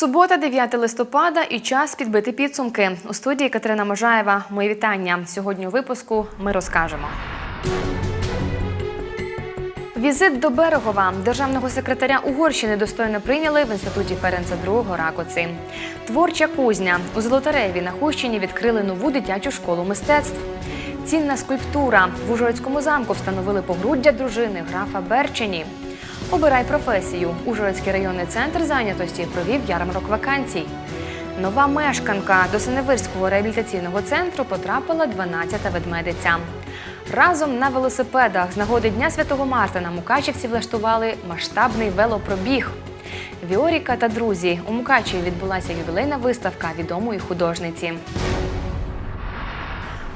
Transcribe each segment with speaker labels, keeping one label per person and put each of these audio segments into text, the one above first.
Speaker 1: Субота, 9 листопада і час підбити підсумки. У студії Катерина Можаєва. Мої вітання. Сьогодні у випуску ми розкажемо. Візит до Берегова державного секретаря Угорщини достойно прийняли в інституті Ференца II Ракоці. Творча кузня у Золотареві на Хущині відкрили нову дитячу школу мистецтв. Цінна скульптура в Ужгородському замку встановили погруддя дружини графа Берчині. Обирай професію. Ужгородський районний центр зайнятості провів ярмарок вакансій. Нова мешканка до Синевирського реабілітаційного центру потрапила 12-та ведмедиця. Разом на велосипедах з нагоди Дня Святого Мартина мукачівці влаштували масштабний велопробіг. Віоріка та друзі у Мукачеві відбулася ювілейна виставка відомої художниці.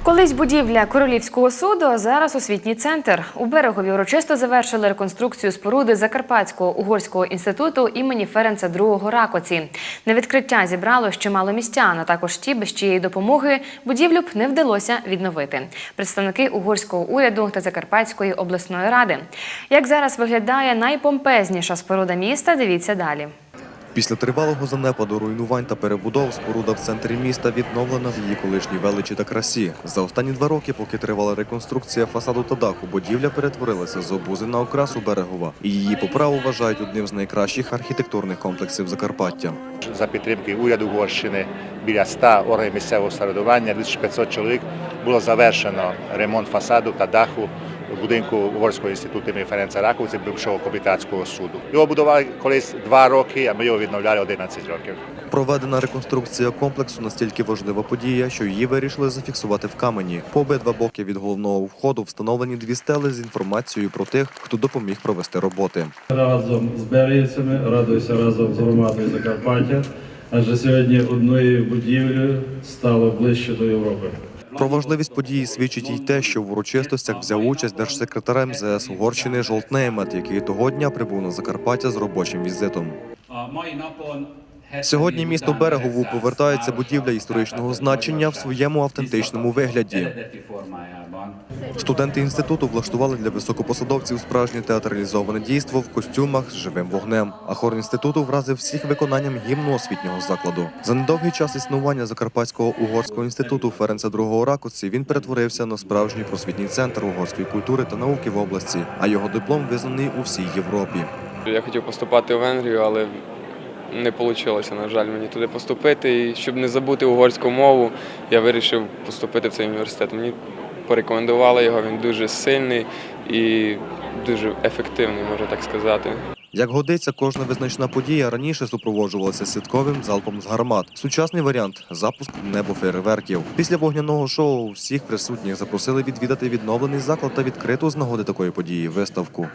Speaker 1: Колись будівля Королівського суду, а зараз освітній центр. У берегові урочисто завершили реконструкцію споруди Закарпатського угорського інституту імені Ференца II Ракоці. На відкриття зібрало чимало містян, а також ті, без чиєї допомоги будівлю б не вдалося відновити. Представники угорського уряду та Закарпатської обласної ради. Як зараз виглядає найпомпезніша споруда міста, дивіться далі.
Speaker 2: Після тривалого занепаду, руйнувань та перебудов споруда в центрі міста відновлена в її колишній величі та красі. За останні два роки, поки тривала реконструкція фасаду та даху, будівля перетворилася з обузи на окрасу берегова, і її по праву вважають одним з найкращих архітектурних комплексів Закарпаття.
Speaker 3: за підтримки уряду Угорщини біля 100 органів місцевого самоврядування, 2500 чоловік було завершено ремонт фасаду та даху будинку Угорського інституту імені Ференца Раковці бившого капітанського суду. Його будували колись два роки, а ми його відновляли 11 років.
Speaker 2: Проведена реконструкція комплексу настільки важлива подія, що її вирішили зафіксувати в камені. По обидва боки від головного входу встановлені дві стели з інформацією про тих, хто допоміг провести роботи.
Speaker 4: разом з берегівцями, радуюся разом з громадою Закарпаття, адже сьогодні одною будівлею стало ближче до Європи.
Speaker 2: Про важливість події свідчить і те, що в урочистостях взяв участь держсекретар МЗС Угорщини Жолт Неймет, який того дня прибув на Закарпаття з робочим візитом. Сьогодні місто Берегову повертається будівля історичного значення в своєму автентичному вигляді. Студенти інституту влаштували для високопосадовців справжнє театралізоване дійство в костюмах з живим вогнем. А хор інституту вразив всіх виконанням гімну освітнього закладу. За недовгий час існування Закарпатського угорського інституту Ференца II Ракоці він перетворився на справжній просвітній центр угорської культури та науки в області, а його диплом визнаний у всій Європі.
Speaker 5: Я хотів поступати в Венгрію, але не вийшло, на жаль, мені туди поступити. І щоб не забути угорську мову, я вирішив поступити в цей університет. Мені порекомендували його, він дуже сильний і дуже ефективний, можна так сказати.
Speaker 2: Як годиться, кожна визначна подія раніше супроводжувалася святковим залпом з гармат. Сучасний варіант запуск небофейерверків. Після вогняного шоу всіх присутніх запросили відвідати відновлений заклад та відкриту з нагоди такої події виставку.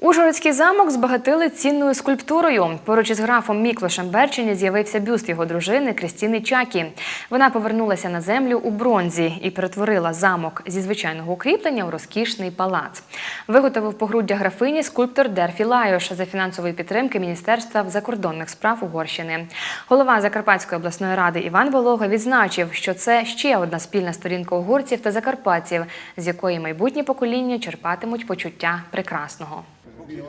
Speaker 1: Ужгородський замок збагатили цінною скульптурою. Поруч із графом Міклошем Берчині з'явився бюст його дружини Крістіни Чакі. Вона повернулася на землю у бронзі і перетворила замок зі звичайного укріплення у розкішний палац. Виготовив погруддя графині скульптор Дерфі Лайош за фінансової підтримки Міністерства закордонних справ Угорщини. Голова Закарпатської обласної ради Іван Волога відзначив, що це ще одна спільна сторінка угорців та закарпатців, з якої майбутні покоління черпатимуть почуття прекрасного.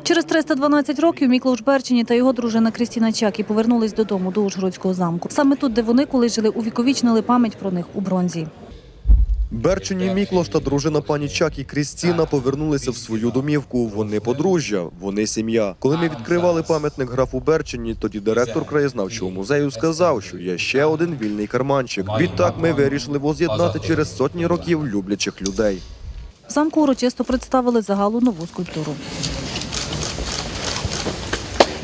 Speaker 6: Через 312 років Міклош Берчині та його дружина Крістіна Чакі повернулись додому до Ужгородського замку. Саме тут, де вони колись жили, увіковічнили пам'ять про них у бронзі.
Speaker 2: Берчині Міклош та дружина пані Чак і Крістіна повернулися в свою домівку. Вони подружжя, вони сім'я. Коли ми відкривали пам'ятник графу Берчині, тоді директор краєзнавчого музею сказав, що є ще один вільний карманчик. Відтак ми вирішили воз'єднати через сотні років люблячих людей.
Speaker 6: В замку урочисто представили загалу нову скульптуру.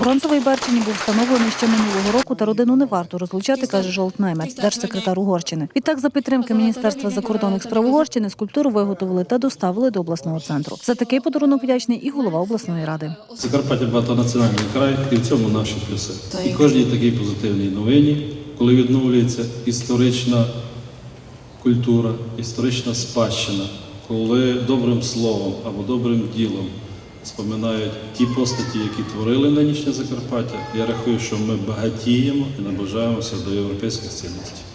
Speaker 6: Бронзовий Берчині був встановлений ще минулого року, та родину не варто розлучати, каже Жолт Наймет, держсекретар Угорщини. Відтак, за підтримки Міністерства закордонних справ Угорщини, скульптуру виготовили та доставили до обласного центру. За такий подарунок вдячний і голова обласної ради.
Speaker 4: Закарпаття багатонаціональний край, і в цьому наші плюси. І кожній такій позитивній новині, коли відновлюється історична культура, історична спадщина, коли добрим словом або добрим ділом споминають ті постаті, які творили нинішнє Закарпаття, я рахую, що ми багатіємо і наближаємося до європейських цінностей.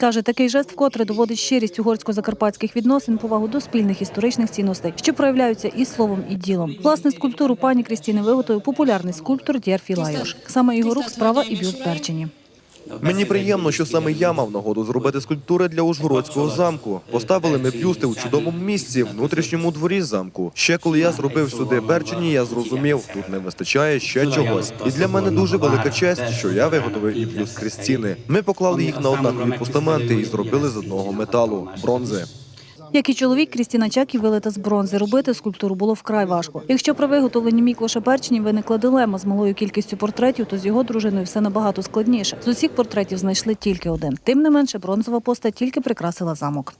Speaker 6: Каже, такий жест вкотре доводить щирість угорсько-закарпатських відносин, повагу до спільних історичних цінностей, що проявляються і словом, і ділом. Власне, скульптуру пані Крістіни виготовив популярний скульптор Дєрфі Лайош. Саме його рук справа і бюст Берчині.
Speaker 2: Мені приємно, що саме я мав нагоду зробити скульптури для Ужгородського замку. Поставили ми бюсти у чудовому місці, внутрішньому дворі замку. Ще коли я зробив сюди Берчині, я зрозумів, тут не вистачає ще чогось. І для мене дуже велика честь, що я виготовив і бюст Крістіни. Ми поклали їх на однакові постаменти і зробили з одного металу бронзи.
Speaker 6: Як і чоловік, Крістіна Чакі вилита з бронзи. Робити скульптуру було вкрай важко. Якщо при виготовленні Міклоша Берчині виникла дилема з малою кількістю портретів, то з його дружиною все набагато складніше. З усіх портретів знайшли тільки один. Тим не менше, бронзова постать тільки прикрасила замок.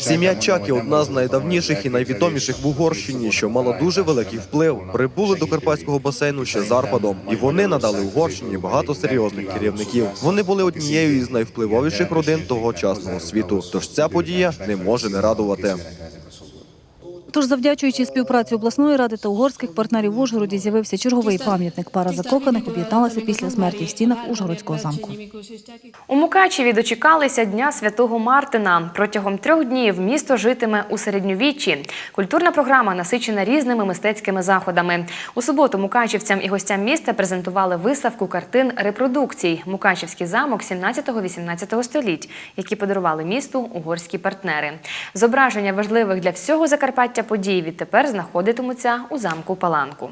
Speaker 2: Сім'я Чакі одна з найдавніших і найвідоміших в Угорщині, що мала дуже великий вплив. Прибули до карпатського басейну ще зарпадом, Арпадом, і вони надали Угорщині багато серйозних керівників. Вони були однією із найвпливовіших родин тогочасного світу. Тож ця подія не може не радувати.
Speaker 6: Тож, завдячуючи співпраці обласної ради та угорських партнерів в Ужгороді, з'явився черговий пам'ятник. Пара закоханих об'єдналася після смерті в стінах Ужгородського замку.
Speaker 1: У Мукачеві дочекалися Дня Святого Мартина. Протягом трьох днів місто житиме у середньовіччі. Культурна програма насичена різними мистецькими заходами. У суботу мукачівцям і гостям міста презентували виставку картин репродукцій Мукачівський замок 17-18 століть, які подарували місту угорські партнери. Зображення важливих для всього Закарпаття подій відтепер знаходитимуться у замку Паланку.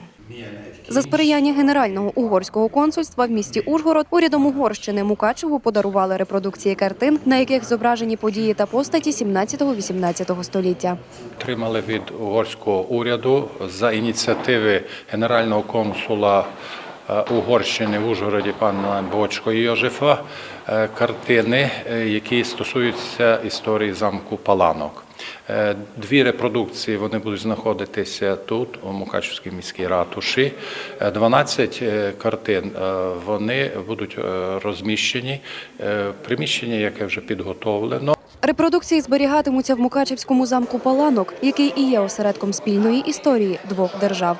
Speaker 7: За сприяння Генерального угорського консульства в місті Ужгород урядом Угорщини Мукачеву подарували репродукції картин, на яких зображені події та постаті 17-18 століття.
Speaker 8: Отримали від угорського уряду за ініціативи генерального консула е, Угорщини в Ужгороді пана Бочко Йожефа е, картини, е, які стосуються історії замку Паланок. Е, Дві репродукції вони будуть знаходитися тут, у Мукачівській міській ратуші. Е, 12 е, картин е, вони будуть розміщені приміщення, яке вже підготовлено.
Speaker 7: Репродукції зберігатимуться в Мукачевському замку Паланок, який і є осередком спільної історії двох держав.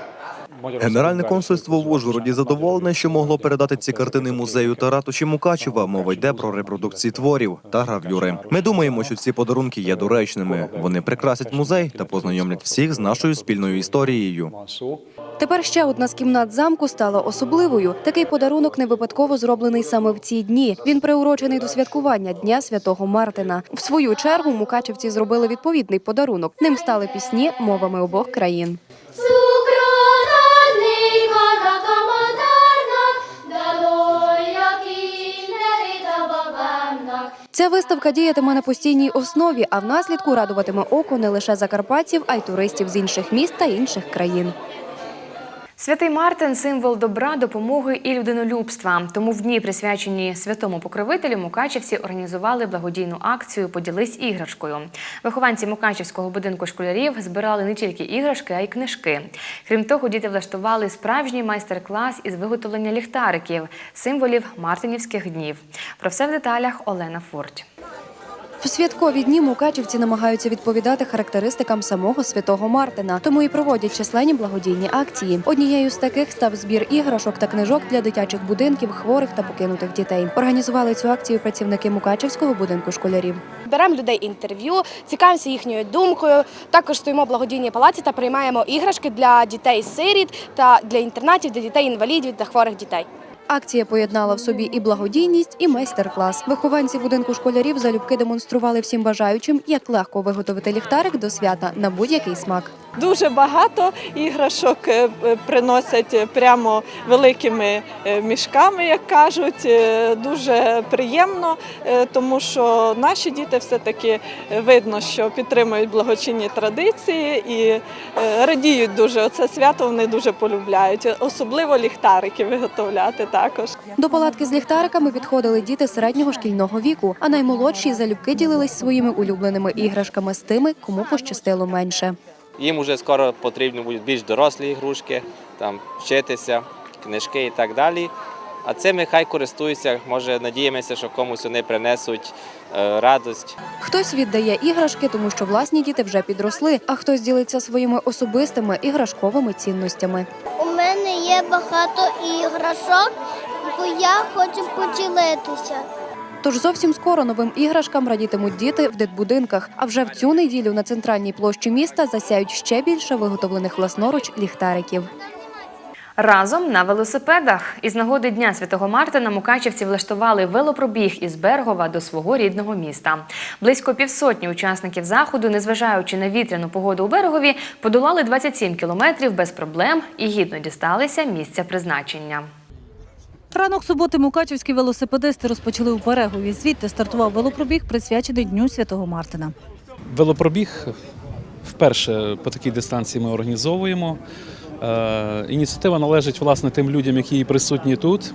Speaker 2: Генеральне консульство в Ужгороді задоволене, що могло передати ці картини музею та ратуші Мукачева. Мова йде про репродукції творів та гравюри. Ми думаємо, що ці подарунки є доречними. Вони прикрасять музей та познайомлять всіх з нашою спільною історією.
Speaker 7: Тепер ще одна з кімнат замку стала особливою. Такий подарунок не випадково зроблений саме в ці дні. Він приурочений до святкування Дня Святого Мартина. В свою чергу мукачевці зробили відповідний подарунок. Ним стали пісні мовами обох країн. Ця виставка діятиме на постійній основі, а внаслідку радуватиме око не лише закарпатців, а й туристів з інших міст та інших країн.
Speaker 1: Святий Мартин символ добра, допомоги і людинолюбства. Тому в дні, присвячені святому покровителю, мукачівці організували благодійну акцію Поділись іграшкою. Вихованці Мукачівського будинку школярів збирали не тільки іграшки, а й книжки. Крім того, діти влаштували справжній майстер-клас із виготовлення ліхтариків, символів мартинівських днів. Про все в деталях Олена Фурть.
Speaker 7: В святкові дні мукачівці намагаються відповідати характеристикам самого святого Мартина, тому і проводять численні благодійні акції. Однією з таких став збір іграшок та книжок для дитячих будинків, хворих та покинутих дітей. Організували цю акцію працівники Мукачівського будинку школярів.
Speaker 9: Беремо людей інтерв'ю, цікавимося їхньою думкою. Також стоїмо в благодійній палаці та приймаємо іграшки для дітей-сиріт та для інтернатів, для дітей-інвалідів та хворих дітей.
Speaker 7: Акція поєднала в собі і благодійність, і майстер-клас. Вихованці будинку школярів залюбки демонстрували всім бажаючим, як легко виготовити ліхтарик до свята на будь-який смак.
Speaker 10: Дуже багато іграшок е, е, приносять прямо великими е, мішками, як кажуть. Е, Дуже приємно, е, тому що наші діти все-таки е, видно, що підтримують благочинні традиції і е, радіють дуже. Оце свято вони дуже полюбляють, особливо ліхтарики виготовляти також.
Speaker 7: До палатки з ліхтариками підходили діти середнього шкільного віку, а наймолодші залюбки ділились своїми улюбленими іграшками з тими, кому пощастило менше.
Speaker 11: Їм вже скоро потрібні будуть більш дорослі ігрушки, там вчитися, книжки і так далі. А цими хай користуються, може надіємося, що комусь вони принесуть е, радость.
Speaker 7: Хтось віддає іграшки, тому що власні діти вже підросли, а хтось ділиться своїми особистими іграшковими цінностями.
Speaker 12: У мене є багато іграшок, бо я хочу поділитися.
Speaker 7: Тож зовсім скоро новим іграшкам радітимуть діти в дитбудинках. А вже в цю неділю на центральній площі міста засяють ще більше виготовлених власноруч ліхтариків.
Speaker 1: Разом на велосипедах із нагоди Дня Святого Мартина мукачівці влаштували велопробіг із Бергова до свого рідного міста. Близько півсотні учасників заходу, незважаючи на вітряну погоду у берегові, подолали 27 кілометрів без проблем і гідно дісталися місця призначення.
Speaker 6: Ранок суботи мукачівські велосипедисти розпочали у Берегові. Звідти стартував велопробіг, присвячений Дню Святого Мартина.
Speaker 4: Велопробіг вперше по такій дистанції ми організовуємо. Е, Ініціатива належить власне тим людям, які присутні тут.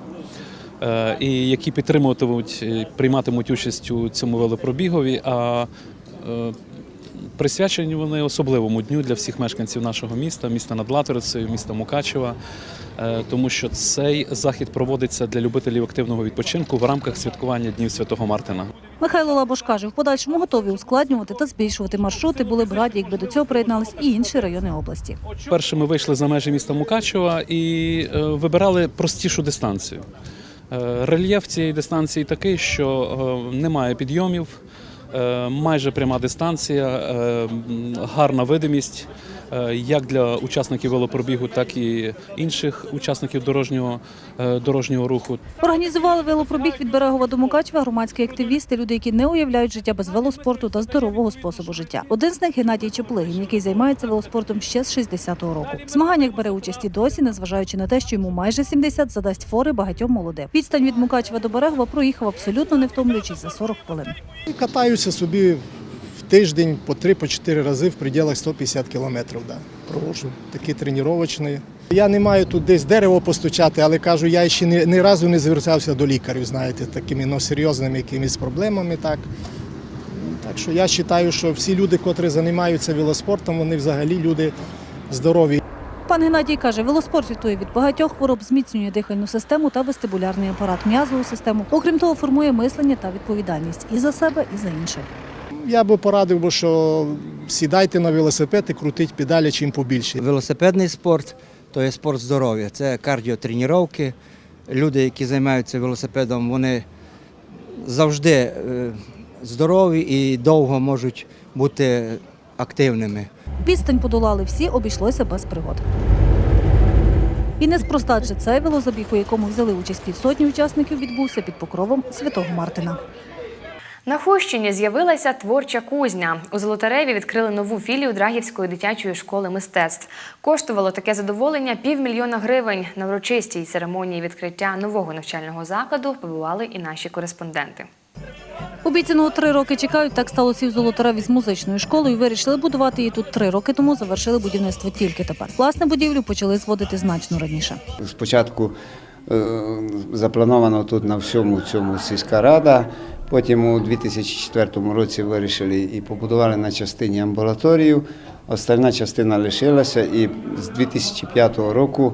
Speaker 4: е, І які підтримуватимуть, прийматимуть участь у цьому велопробігові. А е, присвячені вони особливому дню для всіх мешканців нашого міста, міста над Латорицею, міста Мукачева, е, тому що цей захід проводиться для любителів активного відпочинку в рамках святкування Днів Святого Мартина.
Speaker 6: Михайло Лабош каже, в подальшому готові ускладнювати та збільшувати маршрути. Були б раді, якби до цього приєднались і інші райони області.
Speaker 4: Перше ми вийшли за межі міста Мукачева і е, вибирали простішу дистанцію. Е, Рельєф цієї дистанції такий, що немає підйомів, майже пряма дистанція, е, гарна видимість. е, як для учасників велопробігу, так і інших учасників дорожнього, е, дорожнього руху.
Speaker 6: Організували велопробіг від Берегова до Мукачева громадські активісти, люди, які не уявляють життя без велоспорту та здорового способу життя. Один з них Геннадій Чеплигін, який займається велоспортом ще з 60-го року. В змаганнях бере участь і досі, незважаючи на те, що йому майже 70, задасть фори багатьом молодим. Відстань від Мукачева до Берегова проїхав абсолютно не втомлюючись за 40 хвилин.
Speaker 13: Катаюся собі тиждень по 3-4 рази в пределах 150 кілометрів. Да. Проводжу такі тренувачні. Я не маю тут десь дерево постучати, але кажу, я ще ні, ні разу не звертався до лікарів, знаєте, такими ну, серйозними якимись проблемами. Так. так що я вважаю, що всі люди, котрі займаються велоспортом, вони взагалі люди здорові.
Speaker 6: Пан Геннадій каже, велоспорт рятує від багатьох хвороб, зміцнює дихальну систему та вестибулярний апарат, м'язову систему. Окрім того, формує мислення та відповідальність і за себе, і за інших.
Speaker 13: Я би порадив, би, що сідайте на велосипед і крутіть педалі чим побільше.
Speaker 14: Велосипедний спорт то є спорт здоров'я. Це кардіотренування. Люди, які займаються велосипедом, вони завжди е, здорові і довго можуть бути активними.
Speaker 6: Відстань подолали всі, обійшлося без пригод. І неспроста адже цей велозабіг, у якому взяли участь півсотні учасників, відбувся під покровом Святого Мартина.
Speaker 1: На Хущині з'явилася творча кузня. У Золотареві відкрили нову філію Драгівської дитячої школи мистецтв. Коштувало таке задоволення півмільйона гривень. На урочистій церемонії відкриття нового навчального закладу побували і наші кореспонденти.
Speaker 6: Обіцяного три роки чекають. Так сталося і в Золотареві з музичною школою. Вирішили будувати її тут три роки тому. Завершили будівництво тільки тепер. Власне будівлю почали зводити значно раніше.
Speaker 15: Спочатку е, заплановано тут на всьому цьому сільська рада. Потім у 2004 році вирішили і побудували на частині амбулаторію. Остальна частина лишилася, і з 2005 року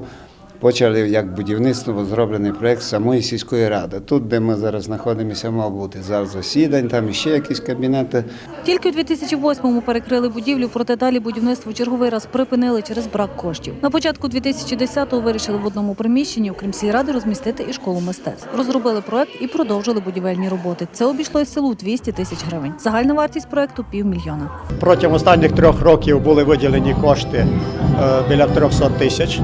Speaker 15: почали як будівництво зроблений проєкт самої сільської ради. Тут, де ми зараз знаходимося, мав бути зал засідань, там ще якісь кабінети.
Speaker 6: Тільки у 2008-му перекрили будівлю, проте далі будівництво черговий раз припинили через брак коштів. На початку 2010-го вирішили в одному приміщенні, окрім сільради, розмістити і школу мистецтв. Розробили проект і продовжили будівельні роботи. Це обійшлось селу 200 тисяч гривень. Загальна вартість проекту півмільйона.
Speaker 13: Протягом останніх трьох років були виділені кошти е, біля 300 тисяч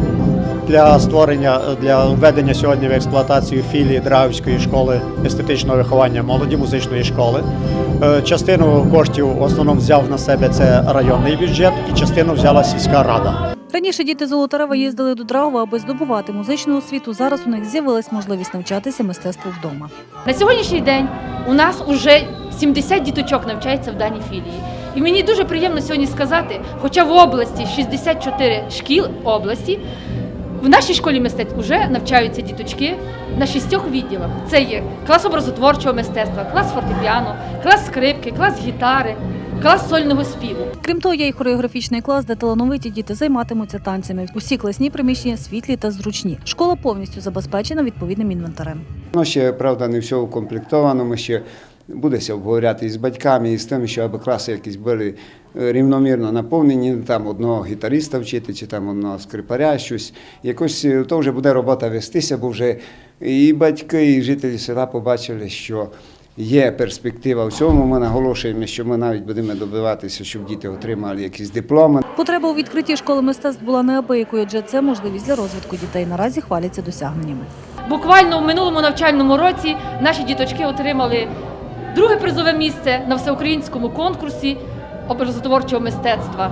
Speaker 13: для створення для введення сьогодні в експлуатацію філії Драгівської школи естетичного виховання молоді музичної школи. Е, Частину коштів в основному взяв на себе це районний бюджет, і частину взяла сільська рада.
Speaker 6: Раніше діти Золотарева їздили до Драгова, аби здобувати музичну освіту. Зараз у них з'явилась можливість навчатися мистецтву вдома.
Speaker 16: На сьогоднішній день у нас вже 70 діточок навчається в даній філії. І мені дуже приємно сьогодні сказати, хоча в області 64 шкіл області, в нашій школі мистецтв вже навчаються діточки на шістьох відділах. Це є клас образотворчого мистецтва, клас фортепіано, клас скрипки, клас гітари, клас сольного співу.
Speaker 6: Крім того, є й хореографічний клас, де талановиті діти займатимуться танцями. Усі класні приміщення світлі та зручні. Школа повністю забезпечена відповідним інвентарем.
Speaker 15: Ну, ще, правда, не все укомплектовано. Ми ще будеться обговоряти із батьками, і з тим, що аби класи якісь були е, рівномірно наповнені, там одного гітариста вчити, чи там одного скрипаря, щось. Якось е, то вже буде робота вестися, бо вже і батьки, і жителі села побачили, що Є перспектива в цьому. Ми наголошуємо, що ми навіть будемо добиватися, щоб діти отримали якісь дипломи.
Speaker 17: Потреба у відкритті школи мистецтв була неабиякою, адже це можливість для розвитку дітей. Наразі хваляться досягненнями.
Speaker 16: Буквально в минулому навчальному році наші діточки отримали друге призове місце на всеукраїнському конкурсі образотворчого мистецтва.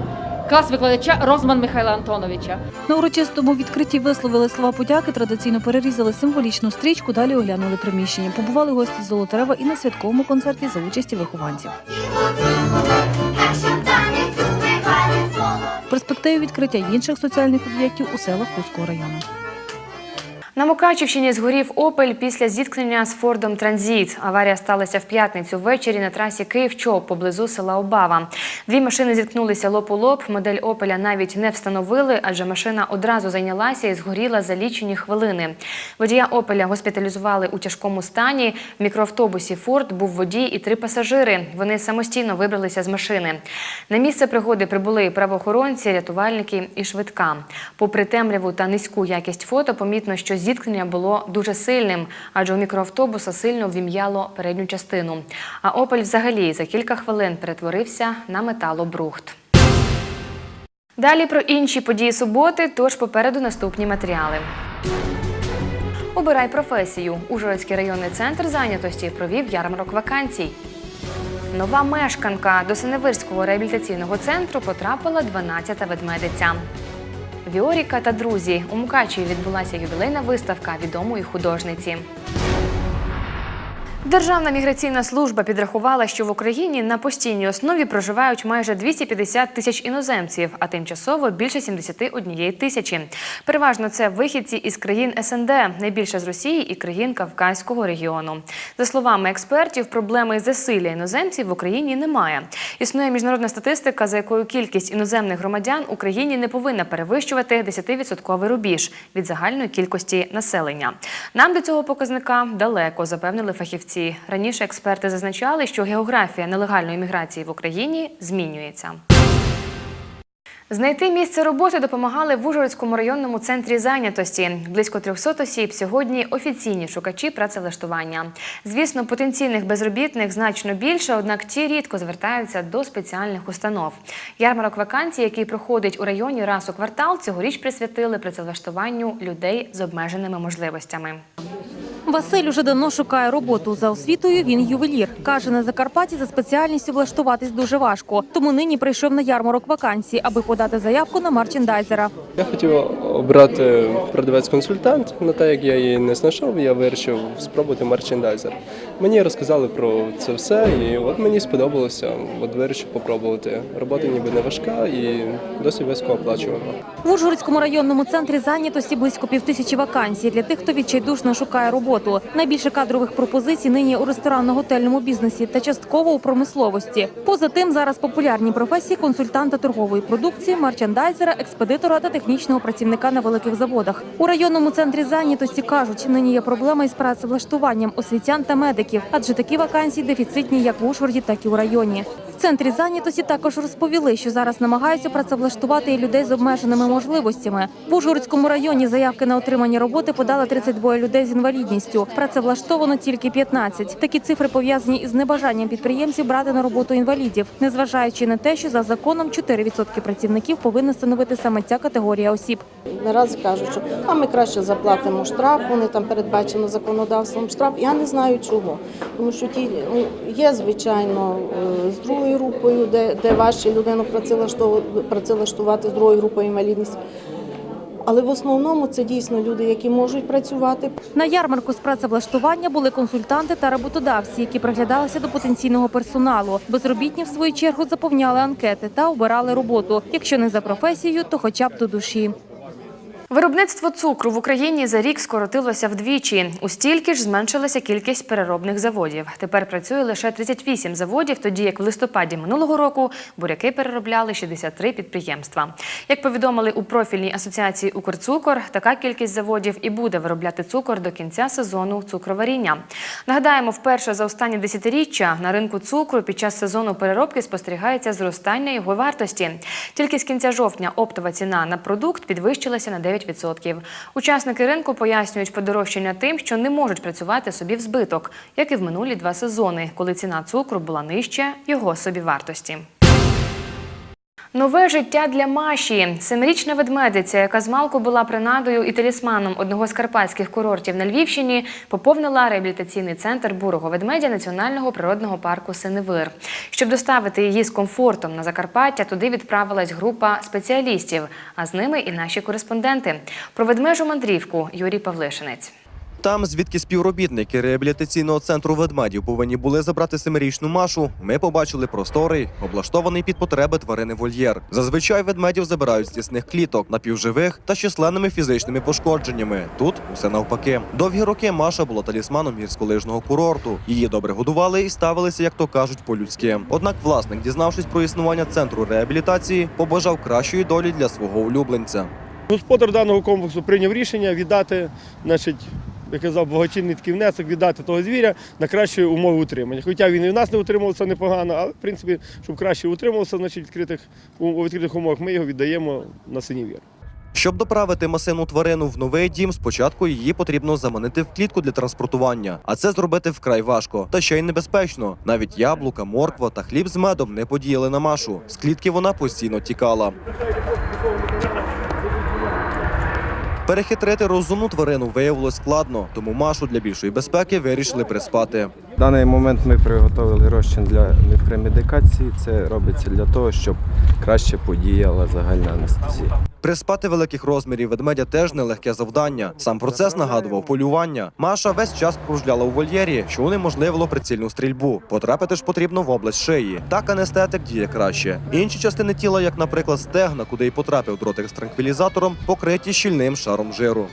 Speaker 16: Клас викладача Розман Михайла Антоновича.
Speaker 17: На урочистому відкритті висловили слова подяки, традиційно перерізали символічну стрічку, далі оглянули приміщення. Побували гості з Золотарева і на святковому концерті за участі вихованців. Перспективі відкриття інших соціальних об'єктів у селах Хуського району.
Speaker 1: На Мукачівщині згорів Опель після зіткнення з Фордом Транзит. Аварія сталася в п'ятницю ввечері на трасі Київ-Чоп поблизу села Обава. Дві машини зіткнулися лоб у лоб. Модель Опеля навіть не встановили, адже машина одразу зайнялася і згоріла за лічені хвилини. Водія Опеля госпіталізували у тяжкому стані. В мікроавтобусі Форд був водій і три пасажири. Вони самостійно вибралися з машини. На місце пригоди прибули правоохоронці, рятувальники і швидка. Попри темряву та низьку якість фото, помітно, що зіткнення було дуже сильним, адже у мікроавтобуса сильно вім'яло передню частину. А Опель взагалі за кілька хвилин перетворився на металобрухт. Далі про інші події суботи, тож попереду наступні матеріали. Обирай професію. Ужгородський районний центр зайнятості провів ярмарок вакансій. Нова мешканка до Синевирського реабілітаційного центру потрапила 12-та ведмедиця. Віоріка та друзі у Мукачеві відбулася ювілейна виставка відомої художниці. Державна міграційна служба підрахувала, що в Україні на постійній основі проживають майже 250 тисяч іноземців, а тимчасово більше 71 тисячі. Переважно це вихідці із країн СНД, найбільше з Росії і країн Кавказького регіону. За словами експертів, проблеми засилля іноземців в Україні немає. Існує міжнародна статистика, за якою кількість іноземних громадян Україні не повинна перевищувати 10% рубіж від загальної кількості населення. Нам до цього показника далеко, запевнили фахівці. Раніше експерти зазначали, що географія нелегальної міграції в Україні змінюється. Знайти місце роботи допомагали в Ужгородському районному центрі зайнятості. Близько 300 осіб сьогодні офіційні шукачі працевлаштування. Звісно, потенційних безробітних значно більше, однак ті рідко звертаються до спеціальних установ. Ярмарок вакансій, який проходить у районі раз у квартал, цьогоріч присвятили працевлаштуванню людей з обмеженими можливостями.
Speaker 17: Василь уже давно шукає роботу. За освітою він ювелір. Каже, на Закарпатті за спеціальністю влаштуватись дуже важко. Тому нині прийшов на ярмарок вакансій, аби подати заявку на марчендайзера.
Speaker 18: Я хотів обрати продавець-консультант, але так як я її не знайшов, я вирішив спробувати мерчендайзер. Мені розказали про це все, і от мені сподобалося. От вирішив попробувати. Робота ніби не важка і досить високооплачувана.
Speaker 17: В Ужгородському районному центрі зайнятості близько півтисячі вакансій для тих, хто відчайдушно шукає роботу. Найбільше кадрових пропозицій нині у ресторанно-готельному бізнесі та частково у промисловості. Поза тим, зараз популярні професії консультанта торгової продукції, марчендайзера, експедитора та технічного працівника на великих заводах. У районному центрі зайнятості кажуть, нині є проблема із працевлаштуванням освітян та медиків, адже такі вакансії дефіцитні як в Ужгороді, так і у районі. В центрі зайнятості також розповіли, що зараз намагаються працевлаштувати і людей з обмеженими можливостями. В Ужгородському районі заявки на отримання роботи подали 32 людей з інвалідністю. Працевлаштовано тільки 15. Такі цифри пов'язані із небажанням підприємців брати на роботу інвалідів, незважаючи на те, що за законом 4% працівників повинна становити саме ця категорія осіб.
Speaker 19: Наразі кажуть, що а ми краще заплатимо штраф, вони там передбачено законодавством штраф. Я не знаю чого. Тому що ті ну, є, звичайно, е, з другою групою, де, де важче людину працевлаштувати з другою групою інвалідності. Але в основному це дійсно люди, які можуть працювати.
Speaker 17: На ярмарку з працевлаштування були консультанти та роботодавці, які приглядалися до потенційного персоналу. Безробітні в свою чергу заповняли анкети та обирали роботу. Якщо не за професією, то хоча б до душі.
Speaker 1: Виробництво цукру в Україні за рік скоротилося вдвічі. У стільки ж зменшилася кількість переробних заводів. Тепер працює лише 38 заводів, тоді як в листопаді минулого року буряки переробляли 63 підприємства. Як повідомили у профільній асоціації Укрцукор, така кількість заводів і буде виробляти цукор до кінця сезону цукроваріння. Нагадаємо, вперше за останні десятиріччя на ринку цукру під час сезону переробки спостерігається зростання його вартості. Тільки з кінця жовтня оптова ціна на продукт підвищилася на 9%. 9%. Учасники ринку пояснюють подорожчання тим, що не можуть працювати собі в збиток, як і в минулі два сезони, коли ціна цукру була нижче його собівартості. Нове життя для Маші. Семирічна ведмедиця, яка змалку була принадою і талісманом одного з карпатських курортів на Львівщині, поповнила реабілітаційний центр бурого ведмедя Національного природного парку Синевир. Щоб доставити її з комфортом на Закарпаття, туди відправилась група спеціалістів, а з ними і наші кореспонденти. Про ведмежу мандрівку Юрій Павлишинець.
Speaker 2: Там, звідки співробітники реабілітаційного центру ведмедів повинні були забрати семирічну Машу, ми побачили просторий, облаштований під потреби тварини вольєр. Зазвичай ведмедів забирають з тісних кліток, напівживих та численними фізичними пошкодженнями. Тут усе навпаки. Довгі роки Маша була талісманом гірськолижного курорту. Її добре годували і ставилися, як то кажуть, по-людськи. Однак власник, дізнавшись про існування центру реабілітації, побажав кращої долі для свого улюбленця.
Speaker 20: Господар даного комплексу прийняв рішення віддати, значить, як казав, благочинний такий внесок віддати того звіря на кращі умови утримання. Хоча він і в нас не утримувався непогано, але в принципі, щоб краще утримувався, значить, відкритих, у відкритих умовах ми його віддаємо на синівір.
Speaker 2: Щоб доправити масивну тварину в новий дім, спочатку її потрібно заманити в клітку для транспортування, а це зробити вкрай важко та ще й небезпечно. Навіть яблука, морква та хліб з медом не подіяли на машу. З клітки вона постійно тікала. Перехитрити розумну тварину виявилось складно, тому машу для більшої безпеки вирішили приспати.
Speaker 21: В даний момент ми приготували розчин для мікромедикації. Це робиться для того, щоб краще подіяла загальна анестезія.
Speaker 2: Приспати великих розмірів ведмедя теж нелегке завдання. Сам процес нагадував полювання. Маша весь час кружляла у вольєрі, що унеможливило прицільну стрільбу. Потрапити ж потрібно в область шиї. Так анестетик діє краще. Інші частини тіла, як, наприклад, стегна, куди й потрапив дротик з транквілізатором, покриті щільним шаром жиру.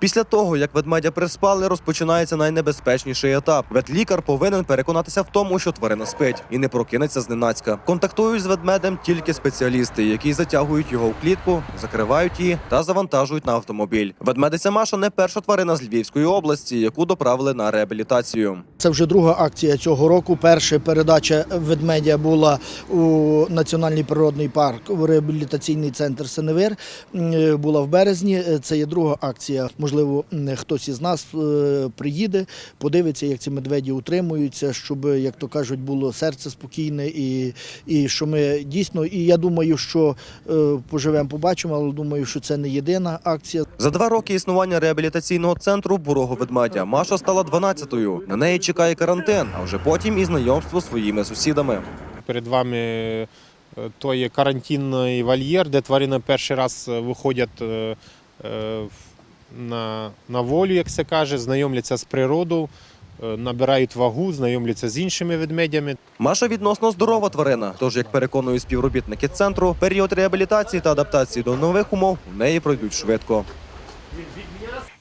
Speaker 2: Після того, як ведмедя приспали, розпочинається найнебезпечніший етап. Ветлікар повинен переконатися в тому, що тварина спить і не прокинеться зненацька. Контактують з ведмедем тільки спеціалісти, які затягують його в клітку, закривають її та завантажують на автомобіль. Ведмедиця Маша не перша тварина з Львівської області, яку доправили на реабілітацію.
Speaker 22: Це вже друга акція цього року. Перша передача ведмедя була у Національний природний парк у реабілітаційний центр Сеневир. Була в березні. Це є друга акція. Можливо, хтось із нас е, приїде, подивиться, як ці медведі утримуються, щоб, як то кажуть, було серце спокійне і, і що ми дійсно. І я думаю, що е, поживемо, побачимо, але думаю, що це не єдина акція.
Speaker 2: За два роки існування реабілітаційного центру бурого ведмедя Маша стала 12-ю. На неї чекає карантин, а вже потім і знайомство з своїми сусідами.
Speaker 23: Перед вами е, той карантинний вольєр, де тварини перший раз виходять е, на, на волю, як це каже, знайомляться з природою, е, набирають вагу, знайомляться з іншими ведмедями.
Speaker 2: Маша відносно здорова тварина. Тож, як переконують співробітники центру, період реабілітації та адаптації до нових умов у неї пройдуть швидко.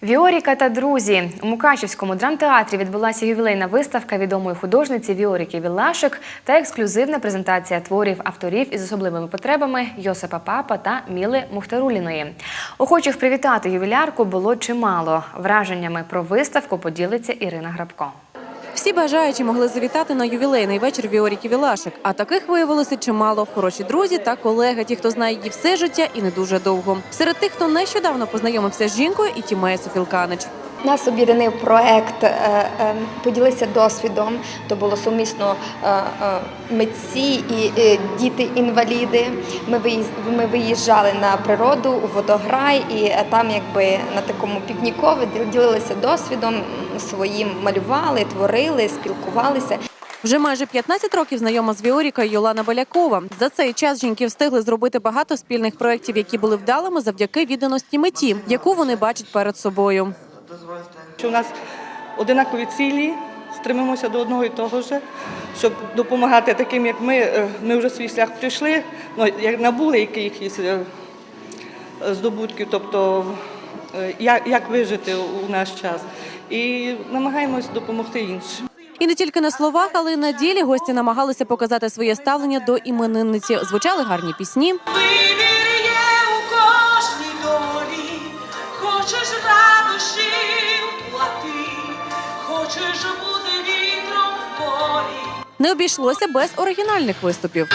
Speaker 1: Віоріка та друзі у Мукачівському драмтеатрі відбулася ювілейна виставка відомої художниці Віоріки Вілашик та ексклюзивна презентація творів авторів із особливими потребами Йосипа Папа та Міли Мухтаруліної. Охочих привітати ювілярку було чимало. Враженнями про виставку поділиться Ірина Грабко.
Speaker 7: Всі бажаючі могли завітати на ювілейний вечір Віоріки Вілашик, а таких виявилося чимало. Хороші друзі та колеги, ті, хто знає її все життя і не дуже довго. Серед тих, хто нещодавно познайомився з жінкою, і Тімея Софілканич.
Speaker 24: Нас об'єднав проект е, е, Поділися досвідом. То було сумісно е, митці і діти-інваліди. Ми виїжджали на природу у водограй, і там, якби на такому пікнікові ділилися досвідом своїм, малювали, творили, спілкувалися.
Speaker 7: Вже майже 15 років знайома з Віорікою Йолана Балякова. За цей час жінки встигли зробити багато спільних проєктів, які були вдалими завдяки відданості меті, яку вони бачать перед собою.
Speaker 25: Що у нас одинакові цілі, стремимося до одного і того ж, щоб допомагати таким, як ми. Е, Ми вже свій шлях прийшли, ну, як набули якихось е, здобутків, тобто е, як, як вижити у наш час. І намагаємось допомогти іншим.
Speaker 7: І не тільки на словах, але й на ділі гості намагалися показати своє ставлення до іменинниці. Звучали гарні пісні.
Speaker 26: кожній
Speaker 7: Не обійшлося без оригінальних виступів.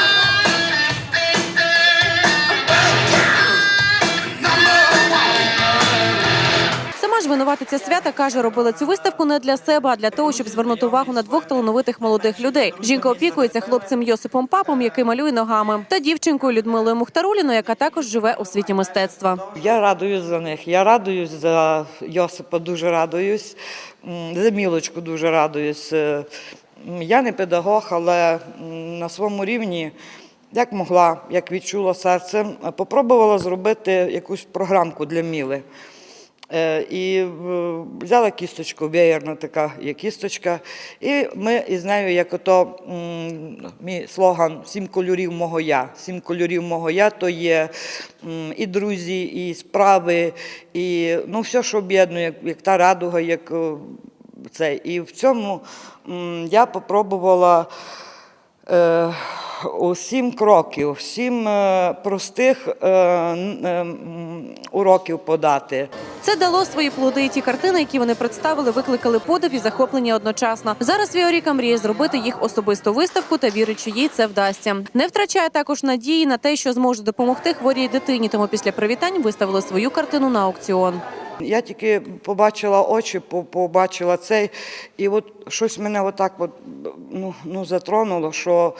Speaker 27: Сама ж винуватиця свята каже, робила цю виставку не для себе, а для того, щоб звернути увагу на двох талановитих молодих людей. Жінка опікується хлопцем Йосипом Папом, який малює ногами, та дівчинкою Людмилою Мухтаруліною, яка також живе у світі мистецтва.
Speaker 28: Я радуюсь за них. Я радуюсь за Йосипа, дуже радуюсь. За мілочку дуже радуюсь. Я не педагог, але на своєму рівні, як могла, як відчула серцем, попробувала зробити якусь програмку для Міли. Е, І взяла кісточку, веєрна така є кісточка. І ми із нею, як ото мій слоган Сім кольорів мого я. Сім кольорів мого я то є і друзі, і справи, і ну, все, що об'єднує, як, та радуга, як це. І в цьому я попробувала. Е, у сім кроків, сім е, простих е, уроків подати.
Speaker 27: Це дало свої плоди. І ті картини, які вони представили, викликали подив і захоплення одночасно. Зараз Віоріка мріє зробити їх особисту виставку та вірить, що їй це вдасться. Не втрачає також надії на те, що зможе допомогти хворій дитині. Тому після привітань виставили свою картину на аукціон.
Speaker 28: Я тільки побачила очі, побачила цей, і от щось мене отак от, ну, ну, затронуло, що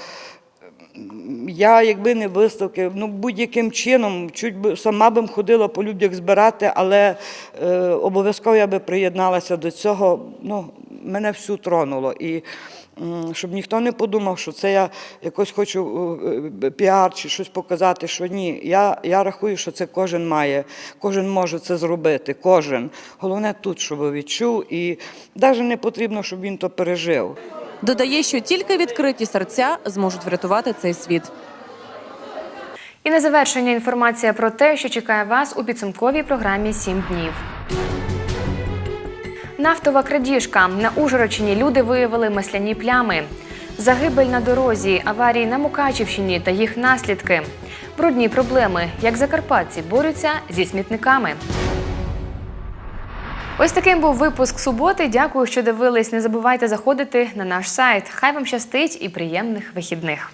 Speaker 28: я, якби не виставки, ну будь-яким чином, чуть би сама б ходила по людях збирати, але е, обов'язково я би приєдналася до цього. Ну, мене всю тронуло. І щоб ніхто не подумав, що це я якось хочу е, е, піар чи щось показати, що ні. Я, я рахую, що це кожен має, кожен може це зробити, кожен. Головне тут, щоб відчув, і навіть не потрібно, щоб він то пережив.
Speaker 27: Додає, що тільки відкриті серця зможуть врятувати цей світ.
Speaker 1: І на завершення інформація про те, що чекає вас у підсумковій програмі «7 днів. Нафтова крадіжка. На Ужгородщині люди виявили масляні плями. Загибель на дорозі, аварії на Мукачівщині та їх наслідки. Брудні проблеми, як закарпатці борються зі смітниками. Ось таким був випуск суботи. Дякую, що дивились. Не забувайте заходити на наш сайт. Хай вам щастить і приємних вихідних.